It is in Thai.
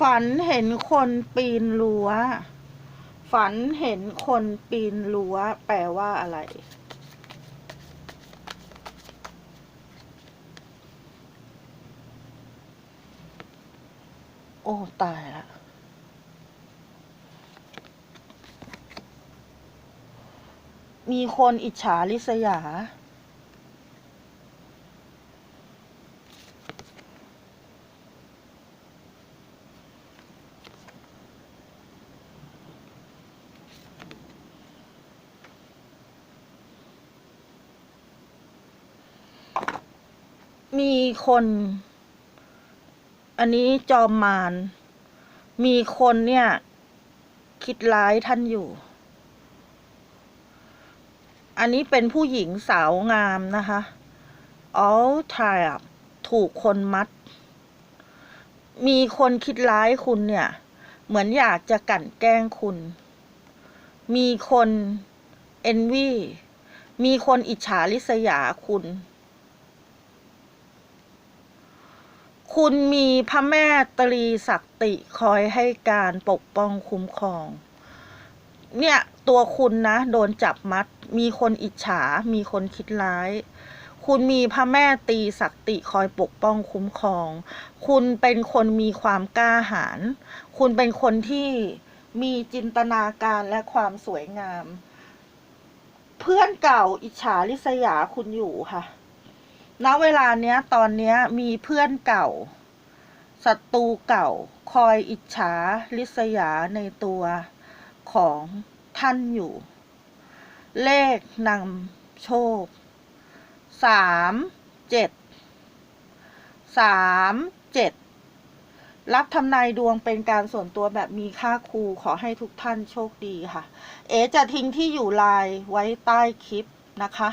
ฝันเห็นคนปีนรั้ว ฝันเห็นคนปีนรั้ว แปลว่าอะไร โอ้ ตายละมีคนอิจฉาริษยา มีคน อันนี้จอมมาร มีคนเนี่ย คิดร้ายท่านอยู่ อันนี้เป็นผู้หญิงสาวงามนะคะ all time ถูกคนมัด มีคนคิดร้ายคุณเนี่ย เหมือนอยากจะกั่นแกล้งคุณ มีคนเอนวีมีคนอิจฉาริษยาคุณ คุณมีพระแม่ตรีศักติคอยให้การปกป้องคุ้มครอง เนี่ยตัวคุณนะโดนจับมัด มีคนอิจฉา มีคนคิดร้าย คุณมีพระแม่ตรีศักติคอยปกป้องคุ้มครอง คุณเป็นคนมีความกล้าหาญ คุณเป็นคนที่มีจินตนาการและความสวยงาม เพื่อนเก่าอิจฉาริษยาคุณอยู่ค่ะ ณเวลาเนี้ยตอนเนี้ยมีเพื่อนเก่าศัตรูเก่า คอยอิจฉาริษยาในตัวของท่านอยู่ เลขนำโชคสามเจ็ดสามเจ็ดรับทำนายดวงเป็นการส่วนตัวแบบมีค่าครูขอให้ทุกท่านโชคดีค่ะ เอจะทิ้งที่อยู่ไลน์ไว้ใต้คลิปนะคะ